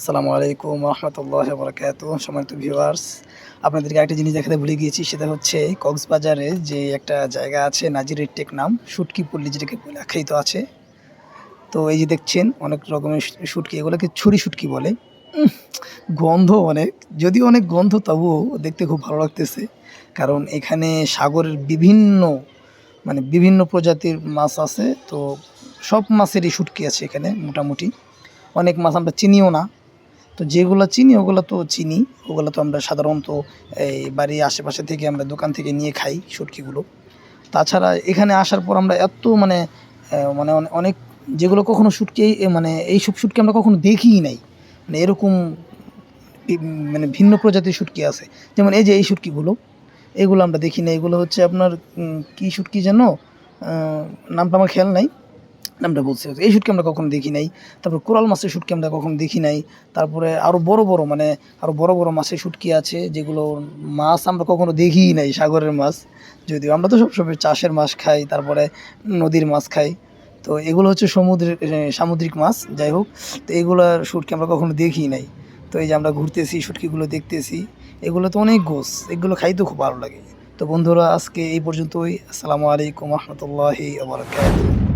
আসসালামু আলাইকুম রহমতুল্লাহ বরকাত সম্মানিত ভিউয়ার্স, আপনাদেরকে একটা জিনিস দেখাতে ভুলে গিয়েছি, সেটা হচ্ছে কক্সবাজারে যে একটা জায়গা আছে, নাজিরের টেক নাম, শুটকি পল্লী যেটাকে আখ্যায়িত আছে। তো এই যে দেখছেন, অনেক রকমের শুটকি, এগুলোকে ছুরি শুটকি বলে। গন্ধ অনেক, যদিও অনেক গন্ধ, তবুও দেখতে খুব ভালো লাগতেছে। কারণ এখানে সাগরের বিভিন্ন মানে বিভিন্ন প্রজাতির মাছ আছে, তো সব মাছেরই শুটকি আছে এখানে, মোটামুটি। অনেক মাছ আমরা চিনিও না তো যেগুলো চিনি, ওগুলো তো চিনি। ওগুলো তো আমরা সাধারণত, এই বাড়ির আশেপাশে থেকে আমরা দোকান থেকে নিয়ে খাই শুটকিগুলো তাছাড়া এখানে আসার পর আমরা এত মানে মানে অনেক যেগুলো কখনো শুটকি মানে এইসব শুটকি আমরা কখনো দেখিই নাই। মানে এরকম মানে ভিন্ন প্রজাতির শুটকি আছে। যেমন এই যে এই শুটকিগুলো এগুলো আমরা দেখি না এগুলো হচ্ছে আপনার কি শুটকি যেন? নামটা আমার খেয়াল নাই। নামটা বলছি এই শুটকি আমরা কখনো দেখি নাই। তারপর কোরাল মাছের শুটকি আমরা কখনো দেখি নাই। তারপরে আরও বড় বড় মানে আরও বড় বড় মাছের শুটকি আছে, যেগুলো মাছ আমরা কখনো দেখিই নাই, সাগরের মাছ। যদিও আমরা তো সবসময় চাষের মাছ খাই, তারপরে নদীর মাছ খাই। তো এগুলো হচ্ছে সমুদ্রের সামুদ্রিক মাছ, যাই হোক। তো এগুলোর শুটকি আমরা কখনো দেখি নাই। তো এই যে আমরা ঘুরতেছি শুটকিগুলো দেখতেছি, এগুলো তো অনেক গোস। এগুলো খাইতে খুব ভালো লাগে। তো বন্ধুরা, আজকে এই পর্যন্তই। আসসালামু আলাইকুম রহমতুল্লাহি আবরকাত